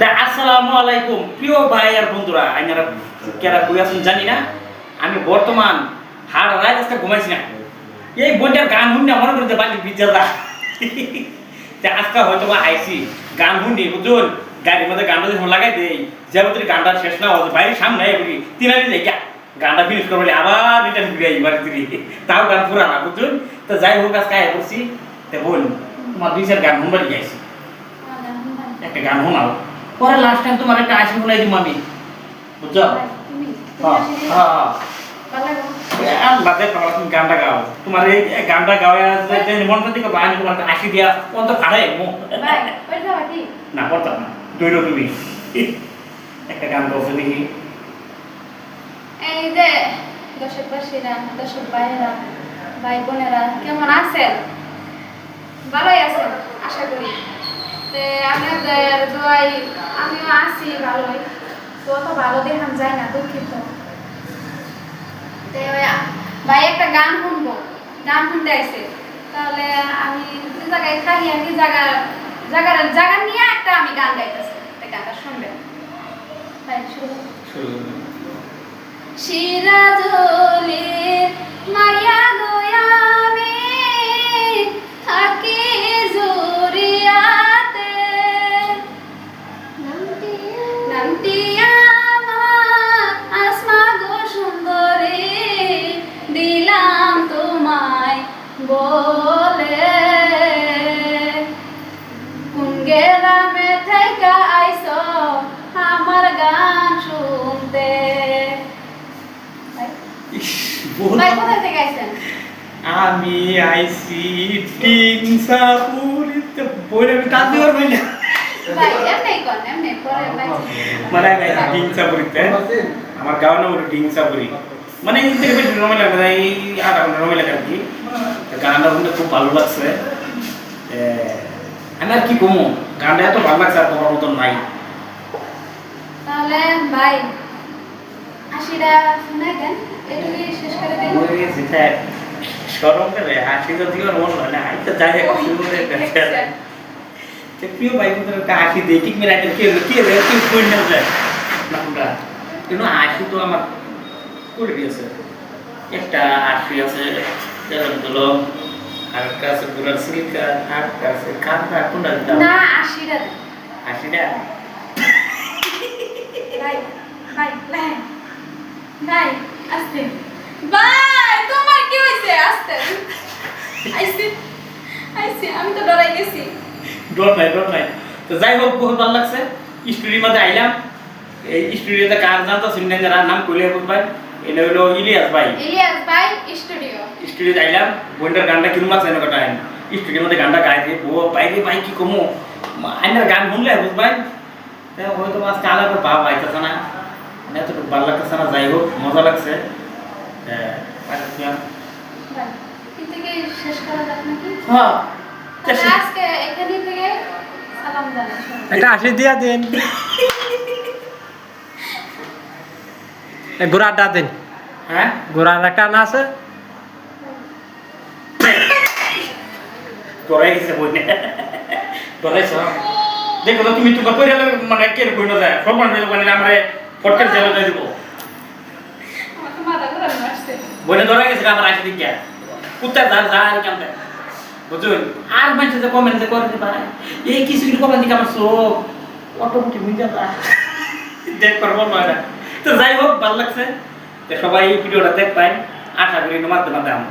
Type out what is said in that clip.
তা আসসালামু আলাইকুম। প্রিয় ভাই আর বন্ধুরা আইনারা কেরা কই আছেন জানি না। আমি বর্তমান হাড় রাত আজকে ঘুমাইছি না। এই বইটার গান শুনি মনে করতে বালি তা আজকে হয়তো বা আইছি। গান শুনি বুঝুন? গাড়ির মধ্যে গানটা যখন লাগাই দেই যাব তুই গানটা শেষ না হচ্ছে বাইরের সামনে বলি তিনারি যাই গানটা ফিনিশ করব আবার রিটার্ন ফিরে আই বাড়ি ফিরে তাও গান পুরানা বুঝুন? তো যাই হোক আজকে আয় করছি তা বল তোমার দুই চার গান শুনবার গেছি একটা গান শোনাও। পরে লাস্ট টাইম তোমার একটা আইসি শোনাই দিব আমি। বুঝছ? হ্যাঁ হ্যাঁ। পাগলা তুমি গানটা গাও। তোমার এই গানটা গাওয়া যে মন থেকে বা আমি তোমার আশি দিয়া অন্ত না পড়তাম না। দৈর তুমি। একটা গান গাও দেখি। এই যে দর্শক বাসীরা দর্শক ভাইয়েরা ভাই বোনেরা কেমন আছেন? ভালোই আছেন আশা করি। তে আপনাদের দোয়াই। আমিও আছি ভালোই। তো অত ভালো দেখান যায় না দুঃখিত। ভাই একটা গান শুনব। গান শুনতে তাহলে আমি যে জায়গায় থাকি আমি জায়গা জায়গার জায়গা নিয়ে একটা আমি গান গাইতেছি। গানটা শুনবেন। ভাই। শুরু আমি আইসি টিংসাপুরিতে বইরে আমি কাঁদতে পারব না। ভাই ভাই। মানে আমি আইসি টিংসাপুরিতে আমার গাঁও নাম হলো ডিংসাপুরি মানে এই থেকে বেশি রমে লাগে না এই আধা ঘণ্টা রমে লাগে আর কি। গানটা শুনতে খুব ভালো লাগছে। আমি আর কি কমো? গানটা এত ভালো লাগছে আর তোমার মতন নাই। তাহলে ভাই আশিটা শুনে দেন। তাই সরম করে হাসি তো দিও মন হয় না হাসি তো যাই হোক শুরু করে তো প্রিয় ভাই বন্ধুরা হাসি দেই ঠিক মেরে একটা কি হলো কি হলো কই না যায় আমরা কিন্তু হাসি তো আমার করে দিয়েছে। একটা হাসি আছে যেমন হলো আর আছে গুড়ার সিল্কা আর আছে কাঁদা কোনটা দিতাম? না আশিটা ভাই ভাই ভাই ভাই আস্তে। ভাই তোমার কি হইছে আস্তে আইসি আইসি আমি তো ডরাই গেছি ডর নাই ডর নাই। তো যাই হোক বহুত ভালো লাগছে। স্টুডিওর মধ্যে আইলাম। এই স্টুডিওতে কার জানতো সিমনেন যারা নাম কইলে বুঝবাই এটা হলো ইলিয়াস ভাই। ইলিয়াস ভাই স্টুডিও স্টুডিওতে আইলাম। বইটার গানটা কিরম লাগছে এনে কটা স্টুডিওর মধ্যে গানটা গাই দিয়ে। ও বাইরে ভাই কি কমো আইনার গান শুনলে বুঝবাই তা হয়তো আজকে আলাদা ভাব আইতেছে না? মানে এতটুকু ভালো লাগতেছে না? যাই হোক মজা লাগছে। হ্যাঁ একটা আশি দিয়া দেন। গোড়াটা দেন। হ্যাঁ? গোড়ার একটা না আছে। ডরাই গেছে বই। ডরাইছ দেখো তো তুমি তোমার কইরা মানে কে কই না যায় ফরমান হইল মানে আমরা পডকাস্ট জেলে দিয়ে দিব। আমার তো মাথা ঘুরানো আসছে। বইনে ডরাই গেছে আমার আসে দিক। কুত্তা যা যা আর কেমন? বুঝুন আর মানুষ যে কমেন্ট যে করে পারে এই কিছু কিছু কমেন্ট দিকে আমার চোখ অটোমেটিক হয়ে যাবে। দেখ করব না। তো যাই হোক ভালো লাগছে। সবাই এই ভিডিওটা দেখ পাই আশা করি তোমার মাধ্যমে